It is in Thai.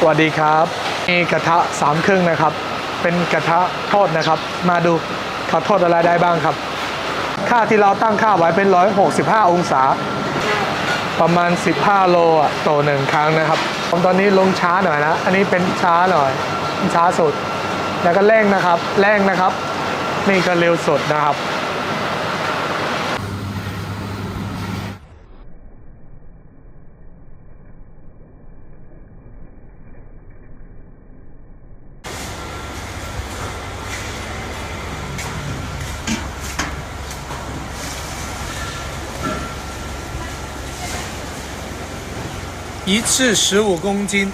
สวัสดีครับมีกระทะสามครึ่งนะครับ เป็นกระทะทอดนะครับ มาดูเขาทอดอะไรได้บ้างครับ ค่าที่เราตั้งค่าไว้เป็น 165 องศา ประมาณ 15 โลอะต่อหนึ่งครั้งนะครับผมตอนนี้ลงช้าหน่อยนะ อันนี้เป็นช้าหน่อยช้าสุด แล้วก็เร่งนะครับเร่งนะครับ นี่ก็เร็วสุดนะครับ 一次十五公斤，